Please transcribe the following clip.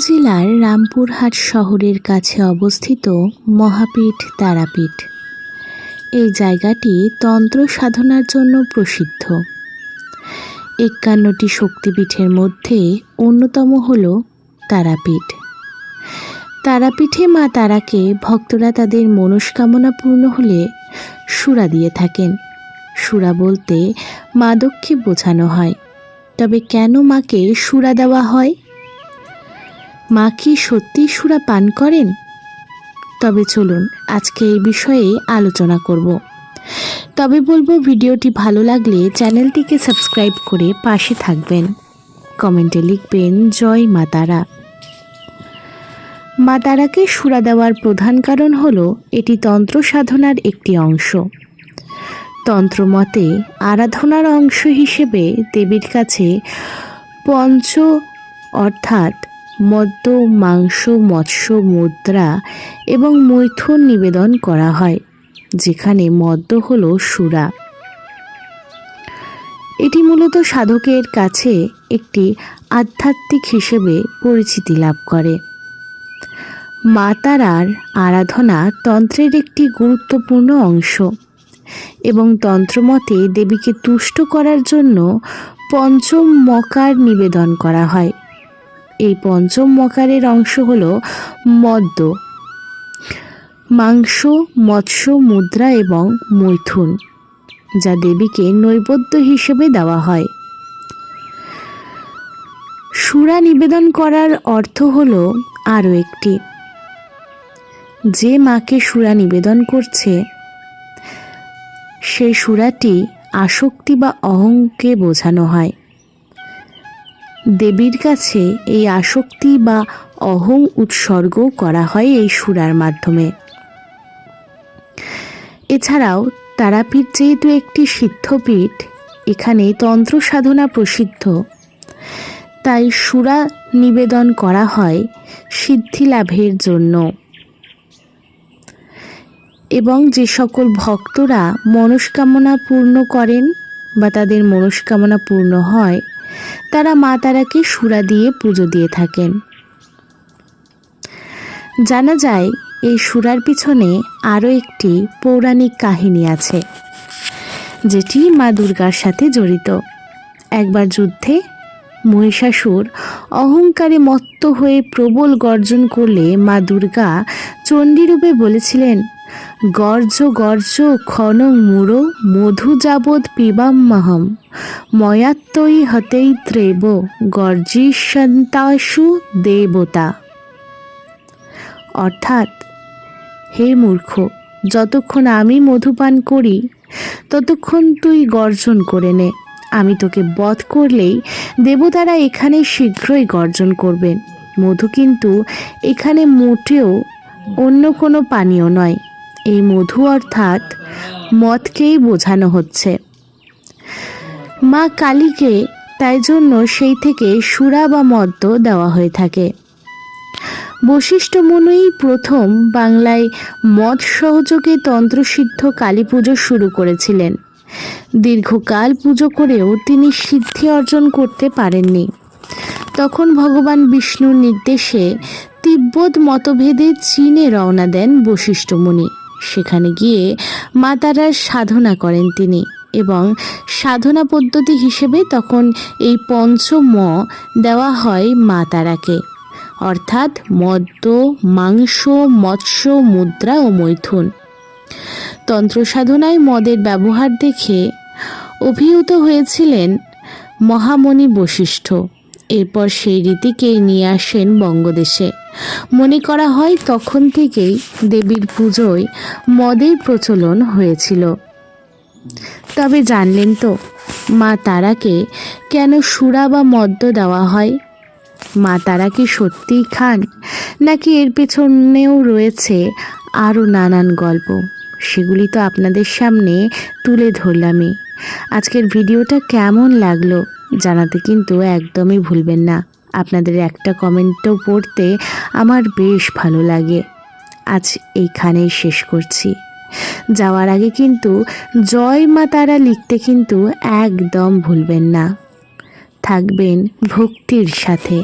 জেলার রামপুরহাট শহরের কাছে অবস্থিত মহাপীঠ তারাপীঠ। এই জায়গাটি তন্ত্র সাধনার জন্য প্রসিদ্ধ। একান্নটি শক্তিপীঠের মধ্যে অন্যতম হল তারাপীঠ। তারাপীঠে মা তারাকে ভক্তরা তাদের মনস্কামনা পূর্ণ হলে সুরা দিয়ে থাকেন। সুরা বলতে মাদককে বোঝানো হয়। তবে কেন মাকে সুরা দেওয়া হয়? মা কি সত্যি সুরা পান করেন? তবে চলুন, আজকে এই বিষয়ে আলোচনা করব। তবে বলব, ভিডিওটি ভালো লাগলে চ্যানেলটিকে সাবস্ক্রাইব করে পাশে থাকবেন। কমেন্টে লিখবেন, জয় মা তারা। মা তারাকে সুরা দেওয়ার প্রধান কারণ হল, এটি তন্ত্র সাধনার একটি অংশ। তন্ত্রমতে আরাধনার অংশ হিসেবে দেবীর কাছে পঞ্চ, অর্থাৎ মদ্য, মাংস, মৎস্য, মুদ্রা এবং মৈথুন নিবেদন করা হয়, যেখানে মদ্য হল সুরা। এটি মূলত সাধকের কাছে একটি আধ্যাত্মিক হিসেবে পরিচিতি লাভ করে। মা তারার আরাধনা তন্ত্রের একটি গুরুত্বপূর্ণ অংশ এবং তন্ত্রমতে দেবীকে তুষ্ট করার জন্য পঞ্চম মকার নিবেদন করা হয়। এই পঞ্চম মকারের অংশ হল মদ্য। মাংস, মৎস্য, মুদ্রা এবং মৈথুন, যা দেবীকে নৈবেদ্য হিসেবে দেওয়া হয়। সুরা নিবেদন করার অর্থ হল আরও একটি। যে মাকে সুরা নিবেদন করছে, সেই সুরাটি আসক্তি বা অহংকে বোঝানো হয়। দেবীর কাছে এই আসক্তি বা অহং উৎসর্গ করা হয় এই সুরার মাধ্যমে। এছাড়াও তারাপীঠ যেহেতু একটি সিদ্ধপীঠ, এখানে তন্ত্র সাধনা প্রসিদ্ধ। তাই সুরা নিবেদন করা হয় সিদ্ধি লাভের জন্য। এবং যে সকল ভক্তরা মনস্কামনা পূর্ণ করেন বা তাদের মনস্কামনা পূর্ণ হয় তারা মা তারাকে সুরা দিয়ে পুজো দিয়ে থাকেন। জানা যায়, এই সুরার পিছনে আরও একটি পৌরাণিক কাহিনী আছে, যেটি মা দুর্গার সাথে জড়িত। একবার যুদ্ধে মহিষাসুর অহংকারে মত্ত হয়ে প্রবল গর্জন করলে মা দুর্গা চণ্ডীরূপে বলেছিলেন, গর্জ গর্জ, ক্ষণ, মূঢ়, মধু যাবৎ পিবাম্মহম ময়াত্তই হতেই ত্রেব, গর্জিষ্যন্তাসু দেবতা। অর্থাৎ, হে মূর্খ, যতক্ষণ আমি মধুপান করি, ততক্ষণ তুই গর্জন করে নে। আমি তোকে বধ করলেই দেবতারা এখানে শীঘ্রই গর্জন করবেন। মধু কিন্তু এখানে মোটেও অন্য কোনো পানীয় নয়। এই মধু অর্থাৎ মদকেই বোঝানো হচ্ছে। মা কালীকে তাই জন্য সেই থেকে সুরা বা মদ্য দেওয়া হয়ে থাকে। বশিষ্ঠ মুনিই প্রথম বাংলায় মদ সহযোগে তন্ত্রসিদ্ধ কালী পুজো শুরু করেছিলেন। দীর্ঘকাল পুজো করেও তিনি সিদ্ধি অর্জন করতে পারেননি। তখন ভগবান বিষ্ণুর নির্দেশে তিব্বত মতভেদে চীনে রওনা দেন বশিষ্ঠ মুনি সেখানে গিয়ে মা তারার সাধনা করেন তিনি এবং সাধনা পদ্ধতি হিসেবে তখন এই পঞ্চ ম দেওয়া হয় মা তারাকে অর্থাৎ মদ্য, মাংস, মৎস্য, মুদ্রা ও মৈথুন। তন্ত্র সাধনায় মদের ব্যবহার দেখে অভিভূত হয়েছিলেন মহামণি বশিষ্ঠ। এরপর সেই রীতিকেই নিয়ে আসেন বঙ্গদেশে। মনে করা হয় তখন থেকেই দেবীর পুজোয় মদের প্রচলন হয়েছিল। তবে জানলেন তো, মা তারাকে কেন সুরা বা মদ্য দেওয়া হয়? মা তারা কি সত্যিই খান? নাকি এর পেছনেও রয়েছে আরও নানান গল্প? সেগুলি তো আপনাদের সামনে তুলে ধরলামই আজকের ভিডিওটা কেমন লাগল জানাতে কিন্তু একদমই ভুলবেন না। আপনাদের একটা কমেন্টও পড়তে আমার বেশ ভালো লাগে। আজ এইখানেই শেষ করছি। যাওয়ার আগে কিন্তু জয় মা তারা লিখতে কিন্তু একদম ভুলবেন না। থাকবেন ভক্তির সাথে।